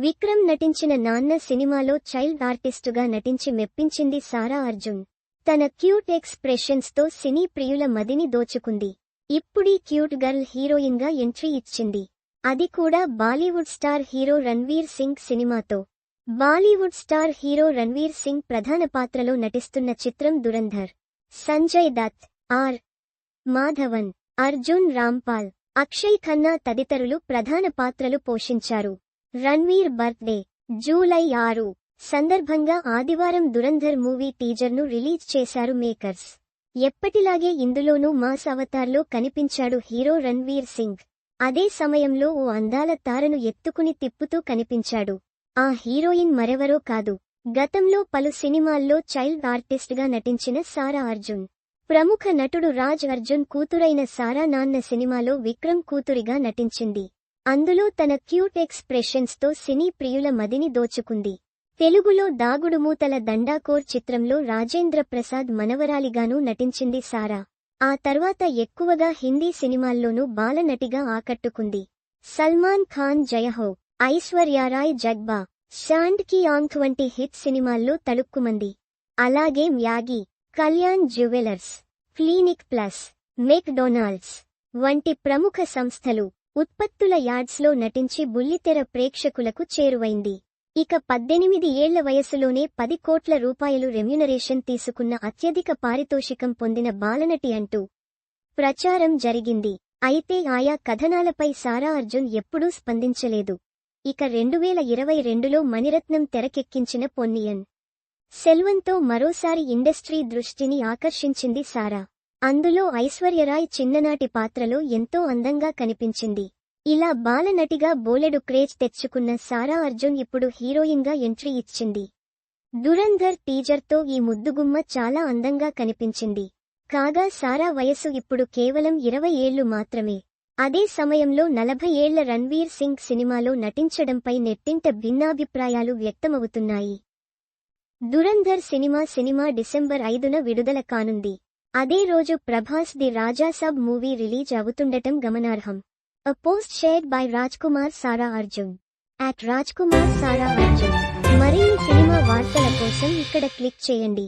విక్రమ్ నటించిన నాన్న సినిమాలో చైల్డ్ ఆర్టిస్టుగా నటించి మెప్పించింది సారా అర్జున్. తన క్యూట్ ఎక్స్ప్రెషన్స్తో సినీ ప్రియుల మదిని దోచుకుంది. ఇప్పుడీ క్యూట్ గర్ల్ హీరోయిన్గా ఎంట్రీ ఇచ్చింది. అది కూడా బాలీవుడ్ స్టార్ హీరో రణ్వీర్ సింగ్ సినిమాతో. బాలీవుడ్ స్టార్ హీరో రణ్వీర్ సింగ్ ప్రధాన పాత్రలో నటిస్తున్న చిత్రం దురంధర్. సంజయ్ దత్ ఆర్. మాధవన్ అర్జున్ రాంపాల్ అక్షయ్ ఖన్నా తదితరులు ప్రధాన పాత్రలు పోషించారు. రణ్వీర్ బర్త్డే జూలై ఆరు. సందర్భంగా ఆదివారం దురంధర్ మూవీ టీజర్ను రిలీజ్ చేశారు మేకర్స్. ఎప్పటిలాగే ఇందులోనూ మాస్ అవతార్లో కనిపించాడు హీరో రణ్వీర్ సింగ్. అదే సమయంలో ఓ అందాల తారను ఎత్తుకుని తిప్పుతూ కనిపించాడు. ఆ హీరోయిన్ మరెవరో కాదు. గతంలో పలు సినిమాల్లో చైల్డ్ ఆర్టిస్ట్గా నటించిన సారా అర్జున్. ప్రముఖ నటుడు రాజ్ అర్జున్ కూతురైన సారా నాన్న సినిమాలో విక్రమ్ కూతురిగా నటించింది. అందులో తన క్యూట్ ఎక్స్ప్రెషన్స్తో సినీ ప్రియుల మదిని దోచుకుంది. తెలుగులో దాగుడుమూతల దండాకోర్ చిత్రంలో రాజేంద్ర ప్రసాద్ మనవరాలిగానూ నటించింది సారా. ఆ తర్వాత ఎక్కువగా హిందీ సినిమాల్లోనూ బాలనటిగా ఆకట్టుకుంది. సల్మాన్ ఖాన్ జయహో ఐశ్వర్యారాయ్ జగ్బా షాండ్కి ఆంక్ వంటి హిట్ సినిమాల్లో తడుక్కుమంది అలాగే Maggi Kalyan Jewellers Clinic Plus McDonald's వంటి ప్రముఖ సంస్థలు ఉత్పత్తుల యాడ్స్లో నటించి బుల్లితెర ప్రేక్షకులకు చేరువైంది. ఇక పద్దెనిమిది ఏళ్ళ వయసులోనే పది కోట్ల రూపాయలు రెమ్యునరేషన్ తీసుకున్న అత్యధిక పారితోషికం పొందిన బాలనటి అంటూ ప్రచారం జరిగింది. అయితే ఆయా కథనాలపై సారా అర్జున్ ఎప్పుడూ స్పందించలేదు. ఇక రెండువేల ఇరవై రెండులో మణిరత్నం తెరకెక్కించిన పొన్నియన్. సెల్వంతో మరోసారి ఇండస్ట్రీ దృష్టిని ఆకర్షించింది సారా. అందులో ఐశ్వర్యరాయ్ చిన్ననాటి పాత్రలో ఎంతో అందంగా కనిపించింది. ఇలా బాలనటిగా బోలెడు క్రేజ్ తెచ్చుకున్న సారా అర్జున్ ఇప్పుడు హీరోయిన్గా ఎంట్రీ ఇచ్చింది. దురంధర్ టీజర్తో ఈ ముద్దుగుమ్మ చాలా అందంగా కనిపించింది. కాగా సారా వయసు ఇప్పుడు కేవలం ఇరవై ఏళ్ళు మాత్రమే. అదే సమయంలో నలభై ఏళ్ళ రణ్వీర్ సింగ్ సినిమాలో నటించడంపై నెట్టింట భిన్నాభిప్రాయాలు వ్యక్తమవుతున్నాయి. దురంధర్ సినిమా సినిమా డిసెంబర్ ఐదున విడుదల కానుంది. అదే రోజు Prabhas the Raja Saab movie release అవుతుండటం గమనార్హం A post shared by Rajkumar Sara Arjun. At Rajkumar Sara Arjun. మరిన్ని సినిమా వార్తల కోసం ఇక్కడ క్లిక్ చేయండి